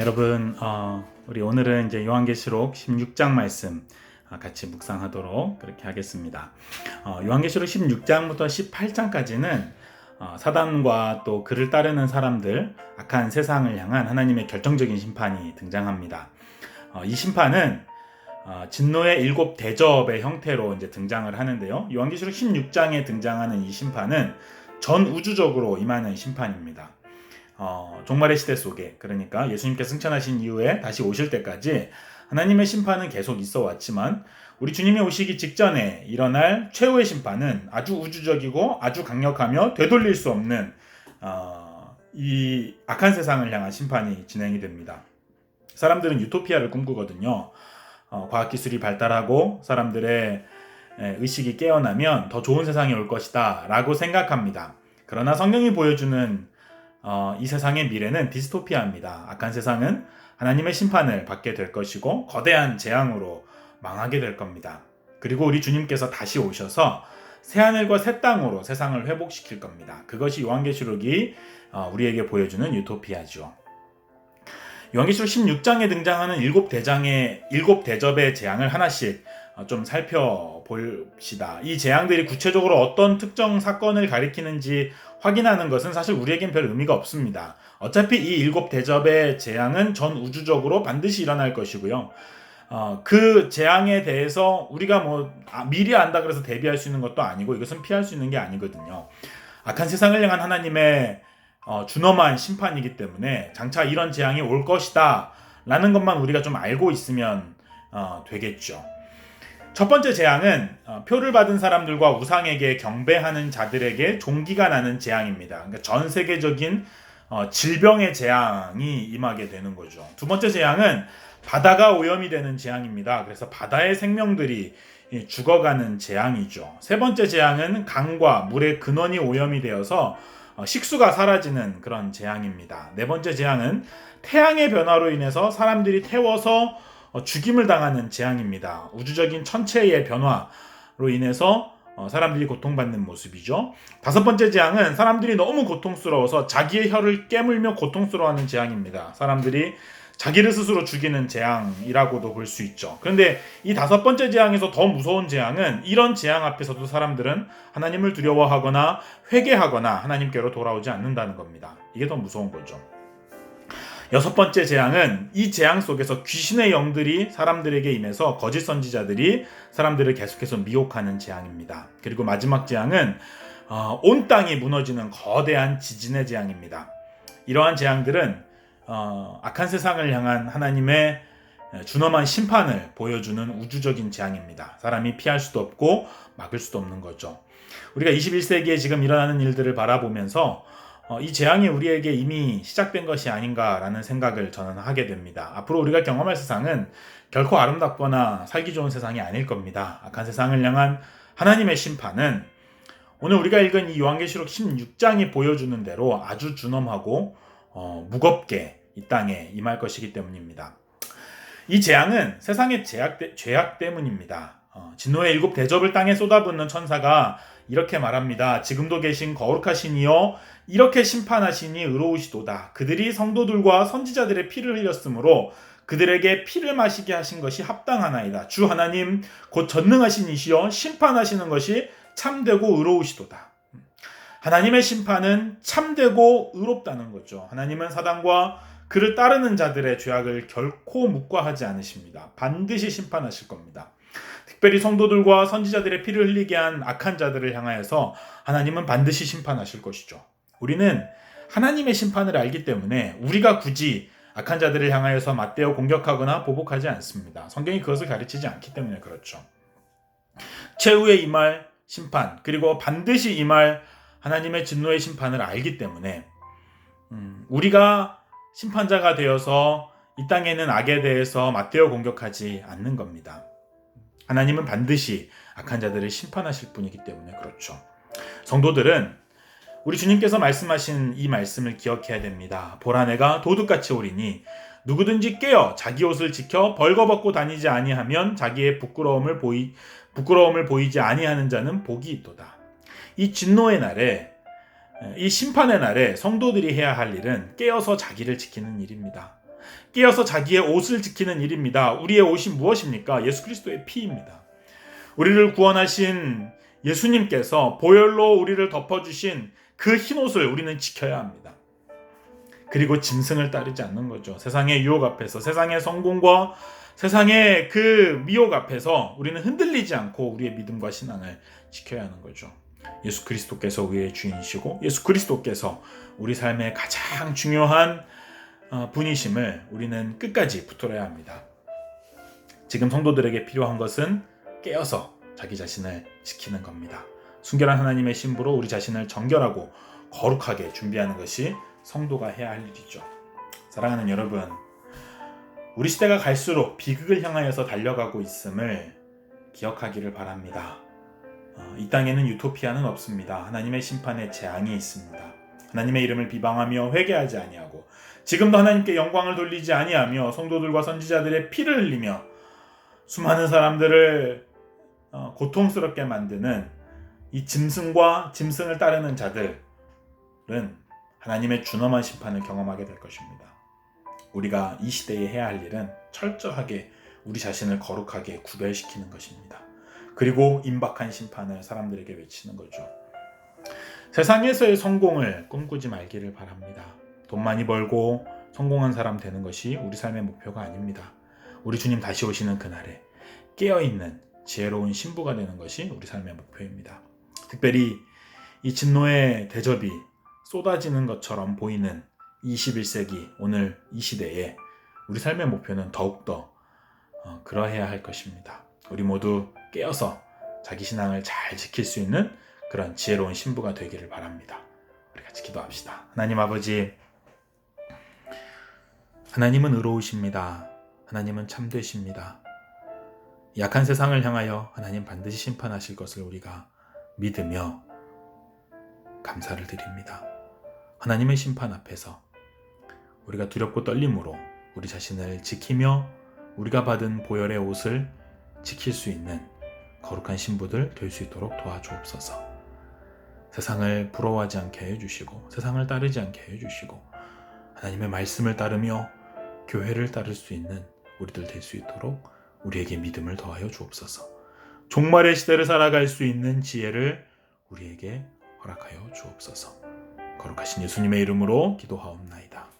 여러분, 어, 우리 오늘은 이제 요한계시록 16장 말씀 아, 같이 묵상하도록 그렇게 하겠습니다. 어, 요한계시록 16장부터 18장까지는 어, 사단과 또 그를 따르는 사람들, 악한 세상을 향한 하나님의 결정적인 심판이 등장합니다. 어, 이 심판은 어, 진노의 일곱 대접의 형태로 이제 등장을 하는데요. 요한계시록 16장에 등장하는 이 심판은 전 우주적으로 임하는 심판입니다. 어, 종말의 시대 속에 그러니까 예수님께서 승천하신 이후에 다시 오실 때까지 하나님의 심판은 계속 있어 왔지만 우리 주님이 오시기 직전에 일어날 최후의 심판은 아주 우주적이고 아주 강력하며 되돌릴 수 없는 어, 이 악한 세상을 향한 심판이 진행이 됩니다. 사람들은 유토피아를 꿈꾸거든요. 어, 과학기술이 발달하고 사람들의 에, 의식이 깨어나면 더 좋은 세상이 올 것이다 라고 생각합니다. 그러나 성경이 보여주는 어, 이 세상의 미래는 디스토피아입니다. 악한 세상은 하나님의 심판을 받게 될 것이고 거대한 재앙으로 망하게 될 겁니다. 그리고 우리 주님께서 다시 오셔서 새 하늘과 새 땅으로 세상을 회복시킬 겁니다. 그것이 요한계시록이 어, 우리에게 보여주는 유토피아죠. 요한계시록 16장에 등장하는 일곱 대장의 일곱 대접의 재앙을 하나씩 어, 좀 살펴 봅시다. 이 재앙들이 구체적으로 어떤 특정 사건을 가리키는지 확인하는 것은 사실 우리에겐 별 의미가 없습니다. 어차피 이 일곱 대접의 재앙은 전 우주적으로 반드시 일어날 것이고요. 어, 그 재앙에 대해서 우리가 뭐 아, 미리 안다 그래서 대비할 수 있는 것도 아니고 이것은 피할 수 있는 게 아니거든요. 악한 세상을 향한 하나님의 어, 준엄한 심판이기 때문에 장차 이런 재앙이 올 것이다 라는 것만 우리가 좀 알고 있으면 어, 되겠죠. 첫 번째 재앙은 어, 표를 받은 사람들과 우상에게 경배하는 자들에게 종기가 나는 재앙입니다. 그러니까 전 세계적인 어, 질병의 재앙이 임하게 되는 거죠. 두 번째 재앙은 바다가 오염이 되는 재앙입니다. 그래서 바다의 생명들이 죽어가는 재앙이죠. 세 번째 재앙은 강과 물의 근원이 오염이 되어서 어, 식수가 사라지는 그런 재앙입니다. 네 번째 재앙은 태양의 변화로 인해서 사람들이 태워서 어, 죽임을 당하는 재앙입니다. 우주적인 천체의 변화로 인해서 어, 사람들이 고통받는 모습이죠. 다섯 번째 재앙은 사람들이 너무 고통스러워서 자기의 혀를 깨물며 고통스러워하는 재앙입니다. 사람들이 자기를 스스로 죽이는 재앙이라고도 볼 수 있죠. 그런데 이 다섯 번째 재앙에서 더 무서운 재앙은 이런 재앙 앞에서도 사람들은 하나님을 두려워하거나 회개하거나 하나님께로 돌아오지 않는다는 겁니다. 이게 더 무서운 거죠. 여섯 번째 재앙은 이 재앙 속에서 귀신의 영들이 사람들에게 임해서 거짓 선지자들이 사람들을 계속해서 미혹하는 재앙입니다. 그리고 마지막 재앙은 어, 온 땅이 무너지는 거대한 지진의 재앙입니다. 이러한 재앙들은 어, 악한 세상을 향한 하나님의 준엄한 심판을 보여주는 우주적인 재앙입니다. 사람이 피할 수도 없고 막을 수도 없는 거죠. 우리가 21세기에 지금 일어나는 일들을 바라보면서 어, 이 재앙이 우리에게 이미 시작된 것이 아닌가라는 생각을 저는 하게 됩니다. 앞으로 우리가 경험할 세상은 결코 아름답거나 살기 좋은 세상이 아닐 겁니다. 악한 세상을 향한 하나님의 심판은 오늘 우리가 읽은 이 요한계시록 16장이 보여주는 대로 아주 준엄하고 어, 무겁게 이 땅에 임할 것이기 때문입니다. 이 재앙은 세상의 죄악, 죄악 때문입니다. 어, 진노의 일곱 대접을 땅에 쏟아붓는 천사가 이렇게 말합니다. 지금도 계신 거룩하신 이여 이렇게 심판하시니 의로우시도다. 그들이 성도들과 선지자들의 피를 흘렸으므로 그들에게 피를 마시게 하신 것이 합당하나이다. 주 하나님 곧 전능하신 이시여 심판하시는 것이 참되고 의로우시도다. 하나님의 심판은 참되고 의롭다는 거죠. 하나님은 사단과 그를 따르는 자들의 죄악을 결코 묵과하지 않으십니다. 반드시 심판하실 겁니다. 특별히 성도들과 선지자들의 피를 흘리게 한 악한 자들을 향하여서 하나님은 반드시 심판하실 것이죠. 우리는 하나님의 심판을 알기 때문에 우리가 굳이 악한 자들을 향하여서 맞대어 공격하거나 보복하지 않습니다. 성경이 그것을 가르치지 않기 때문에 그렇죠. 최후의 이말 심판 그리고 반드시 이말 하나님의 진노의 심판을 알기 때문에 음, 우리가 심판자가 되어서 이 땅에는 악에 대해서 맞대어 공격하지 않는 겁니다. 하나님은 반드시 악한 자들을 심판하실 분이기 때문에 그렇죠. 성도들은 우리 주님께서 말씀하신 이 말씀을 기억해야 됩니다. 보라 내가 도둑같이 오리니 누구든지 깨어 자기 옷을 지켜 벌거벗고 다니지 아니하면 자기의 부끄러움을 보이 부끄러움을 보이지 아니하는 자는 복이 있도다. 이 진노의 날에 이 심판의 날에 성도들이 해야 할 일은 깨어서 자기를 지키는 일입니다. 끼어서 자기의 옷을 지키는 일입니다. 우리의 옷이 무엇입니까? 예수 그리스도의 피입니다. 우리를 구원하신 예수님께서 보혈로 우리를 덮어주신 그 흰옷을 우리는 지켜야 합니다. 그리고 짐승을 따르지 않는 거죠. 세상의 유혹 앞에서, 세상의 성공과 세상의 그 미혹 앞에서 우리는 흔들리지 않고 우리의 믿음과 신앙을 지켜야 하는 거죠. 예수 그리스도께서 우리의 주인이시고 예수 그리스도께서 우리 삶의 가장 중요한 어, 분이심을 우리는 끝까지 붙들어야 합니다. 지금 성도들에게 필요한 것은 깨어서 자기 자신을 지키는 겁니다. 순결한 하나님의 신부로 우리 자신을 정결하고 거룩하게 준비하는 것이 성도가 해야 할 일이죠. 사랑하는 여러분, 우리 시대가 갈수록 비극을 향하여서 달려가고 있음을 기억하기를 바랍니다. 어, 이 땅에는 유토피아는 없습니다. 하나님의 심판의 재앙이 있습니다. 하나님의 이름을 비방하며 회개하지 아니하고 지금도 하나님께 영광을 돌리지 아니하며 성도들과 선지자들의 피를 흘리며 수많은 사람들을 어, 고통스럽게 만드는 이 짐승과 짐승을 따르는 자들은 하나님의 준엄한 심판을 경험하게 될 것입니다. 우리가 이 시대에 해야 할 일은 철저하게 우리 자신을 거룩하게 구별시키는 것입니다. 그리고 임박한 심판을 사람들에게 외치는 거죠. 세상에서의 성공을 꿈꾸지 말기를 바랍니다. 돈 많이 벌고 성공한 사람 되는 것이 우리 삶의 목표가 아닙니다. 우리 주님 다시 오시는 그날에 깨어있는 지혜로운 신부가 되는 것이 우리 삶의 목표입니다. 특별히 이 진노의 대접이 쏟아지는 것처럼 보이는 21세기 오늘 이 시대에 우리 삶의 목표는 더욱더 어, 그러해야 할 것입니다. 우리 모두 깨어서 자기 신앙을 잘 지킬 수 있는 그런 지혜로운 신부가 되기를 바랍니다. 우리 같이 기도합시다. 하나님 아버지, 하나님은 의로우십니다. 하나님은 참되십니다. 약한 세상을 향하여 하나님 반드시 심판하실 것을 우리가 믿으며 감사를 드립니다. 하나님의 심판 앞에서 우리가 두렵고 떨림으로 우리 자신을 지키며 우리가 받은 보혈의 옷을 지킬 수 있는 거룩한 신부들 될 수 있도록 도와주옵소서. 세상을 부러워하지 않게 해주시고 세상을 따르지 않게 해주시고 하나님의 말씀을 따르며 교회를 따를 수 있는 우리들 될 수 있도록 우리에게 믿음을 더하여 주옵소서. 종말의 시대를 살아갈 수 있는 지혜를 우리에게 허락하여 주옵소서. 거룩하신 예수님의 이름으로 기도하옵나이다.